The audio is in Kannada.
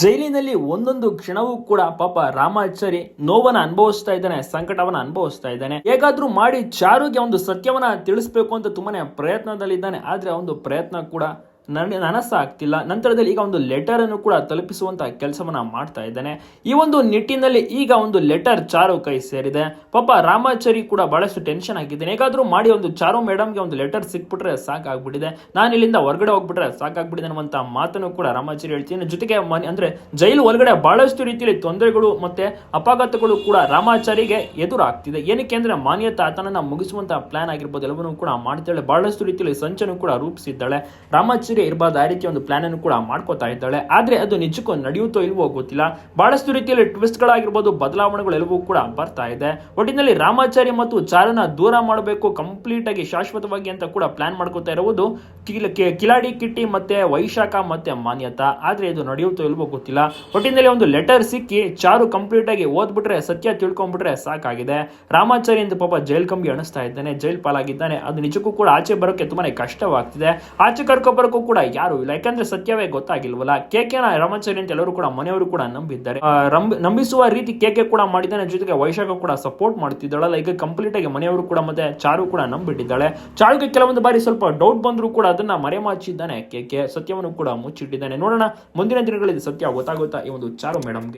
ಜೈಲಿನಲ್ಲಿ ಒಂದೊಂದು ಕ್ಷಣವೂ ಕೂಡ ಪಾಪ ರಾಮಾಚಾರಿ ನೋವನ್ನ ಅನುಭವಿಸ್ತಾ ಇದ್ದಾನೆ, ಸಂಕಟವನ್ನ ಅನುಭವಿಸ್ತಾ ಇದ್ದಾನೆ. ಹೇಗಾದ್ರೂ ಮಾಡಿ ಚಾರುಗೆ ಒಂದು ಸತ್ಯವನ್ನ ತಿಳಿಸ್ಬೇಕು ಅಂತ ತುಂಬಾನೇ ಪ್ರಯತ್ನದಲ್ಲಿದ್ದಾನೆ. ಆದ್ರೆ ಒಂದು ಪ್ರಯತ್ನ ಕೂಡ ನನಗೆ ನನಸಾಗ್ತಿಲ್ಲ ನಂತರದಲ್ಲಿ ಈಗ ಒಂದು ಲೆಟರ್ ಅನ್ನು ಕೂಡ ತಲುಪಿಸುವಂತ ಕೆಲಸವನ್ನ ಮಾಡ್ತಾ ಇದ್ದಾನೆ. ಈ ಒಂದು ನಿಟ್ಟಿನಲ್ಲಿ ಈಗ ಒಂದು ಲೆಟರ್ ಚಾರು ಕೈ ಸೇರಿದೆ. ಪಾಪ ರಾಮಾಚಾರಿ ಕೂಡ ಬಹಳಷ್ಟು ಟೆನ್ಷನ್ ಆಗಿದ್ದೇನೆ. ಹೇಗಾದರೂ ಮಾಡಿ ಒಂದು ಚಾರು ಮೇಡಮ್ಗೆ ಒಂದು ಲೆಟರ್ ಸಿಕ್ಬಿಟ್ರೆ ಸಾಕಾಗ್ಬಿಟ್ಟಿದೆ. ನಾನು ಇಲ್ಲಿಂದ ಹೊರಗಡೆ ಹೋಗ್ಬಿಟ್ರೆ ಸಾಕಾಗ್ಬಿಟ್ಟಿದೆ ಅನ್ನುವಂತ ಮಾತನ್ನು ಕೂಡ ರಾಮಾಚಾರಿ ಹೇಳ್ತೀನಿ ಜೊತೆಗೆ ಮನೆ ಅಂದ್ರೆ ಜೈಲು ಒಳಗಡೆ ಬಹಳಷ್ಟು ರೀತಿಯಲ್ಲಿ ತೊಂದರೆಗಳು ಮತ್ತೆ ಅಪಘಾತಗಳು ಕೂಡ ರಾಮಾಚಾರಿಗೆ ಎದುರಾಗ್ತಿದೆ. ಏನಕ್ಕೆ ಅಂದ್ರೆ ಮಾನ್ಯತಾ ಆತನನ್ನು ಮುಗಿಸುವಂತ ಪ್ಲಾನ್ ಆಗಿರ್ಬೋದು. ಎಲ್ಲವನ್ನೂ ಕೂಡ ಮಾಡ್ತಾಳೆ. ಬಹಳಷ್ಟು ರೀತಿಯಲ್ಲಿ ಸಂಚನ್ನು ಕೂಡ ರೂಪಿಸಿದ್ದಾಳೆ. ರಾಮಾಚಾರಿ ಇರಬಾರ್ದು ಆ ರೀತಿಯ ಒಂದು ಪ್ಲಾನ್ ಅನ್ನು ಕೂಡ ಮಾಡ್ಕೋತಾ ಇದ್ದಾಳೆ. ಆದ್ರೆ ಅದು ನಿಜಕ್ಕೂ ನಡೆಯುತ್ತೋ ಇಲ್ವೋ ಗೊತ್ತಿಲ್ಲ. ಬಹಳಷ್ಟು ರೀತಿಯಲ್ಲಿ ಟ್ವಿಸ್ಟ್ ಗಳಾಗಿರ್ಬೋದು, ಬದಲಾವಣೆಗಳು ಎಲ್ಲವೂ ಕೂಡ ಬರ್ತಾ ಇದೆ. ಒಟ್ಟಿನಲ್ಲಿ ರಾಮಾಚಾರಿ ಮತ್ತು ಚಾರನ ದೂರ ಮಾಡಬೇಕು ಕಂಪ್ಲೀಟ್ ಆಗಿ ಶಾಶ್ವತವಾಗಿ ಅಂತ ಕೂಡ ಪ್ಲಾನ್ ಮಾಡ್ಕೋತಾ ಇರುವುದು ಕಿಲ- ಕಿಲಾಡಿ ಕಿಟ್ಟಿ ಮತ್ತೆ ವೈಶಾಖ ಮತ್ತೆ ಮಾನ್ಯತಾ. ಆದ್ರೆ ಇದು ನಡೆಯುತ್ತೋ ಇಲ್ವೋ ಗೊತ್ತಿಲ್ಲ. ಒಟ್ಟಿನಲ್ಲಿ ಒಂದು ಲೆಟರ್ ಸಿಕ್ಕಿ ಚಾರು ಕಂಪ್ಲೀಟ್ ಆಗಿ ಓದ್ಬಿಟ್ರೆ, ಸತ್ಯ ತಿಳ್ಕೊಂಡ್ಬಿಟ್ರೆ ಸಾಕಾಗಿದೆ. ರಾಮಾಚಾರಿ ಅಂತ ಪಾಪ ಜೈಲ್ ಕಂಬಿ ಅಣಿಸ್ತಾ ಇದ್ದಾನೆ. ಜೈಲ್ ಪಾಲಾಗಿದ್ದಾನೆ. ಅದು ನಿಜಕ್ಕೂ ಕೂಡ ಆಚೆ ಬರೋಕೆ ತುಂಬಾನೇ ಕಷ್ಟವಾಗ್ತಿದೆ. ಆಚೆ ಕರ್ಕೊ ಬರೋಕ್ಕೂ ಕೂಡ ಯಾರು ಯಾಕಂದ್ರೆ ಸತ್ಯವೇ ಗೊತ್ತಾಗಿಲ್ವಲ್ಲ? ಕೆಕೆನ ರಾಮಾಚಾರಿ ಅಂತ ಎಲ್ಲರೂ ಕೂಡ ಮನೆಯವರು ಕೂಡ ನಂಬಿದ್ದಾರೆ. ನಂಬಿಸುವ ರೀತಿ ಕೇಕೆ ಕೂಡ ಮಾಡಿದ್ದಾನೆ, ಜೊತೆಗೆ ವೈಶಾಖ ಕೂಡ ಸಪೋರ್ಟ್ ಮಾಡ್ತಿದ್ದಾಳಲ್ಲ ಈಗ ಕಂಪ್ಲೀಟ್ ಆಗಿ ಮನೆಯವರು ಕೂಡ ಮತ್ತೆ ಚಾರು ಕೂಡ ನಂಬಿಟ್ಟಿದ್ದಾಳೆ. ಚಾರುಗೆ ಕೆಲವೊಂದು ಬಾರಿ ಸ್ವಲ್ಪ ಡೌಟ್ ಬಂದರೂ ಕೂಡ ಅದನ್ನ ಮರೆಮಾಚಿದ್ದಾನೆ ಕೆ ಸತ್ಯವನ್ನು ಕೂಡ ಮುಚ್ಚಿಟ್ಟಿದ್ದಾನೆ. ನೋಡೋಣ, ಮುಂದಿನ ದಿನಗಳಲ್ಲಿ ಸತ್ಯ ಗೊತ್ತಾಗುತ್ತಾ ಈ ಒಂದು ಚಾರು ಮೇಡಮ್ಗೆ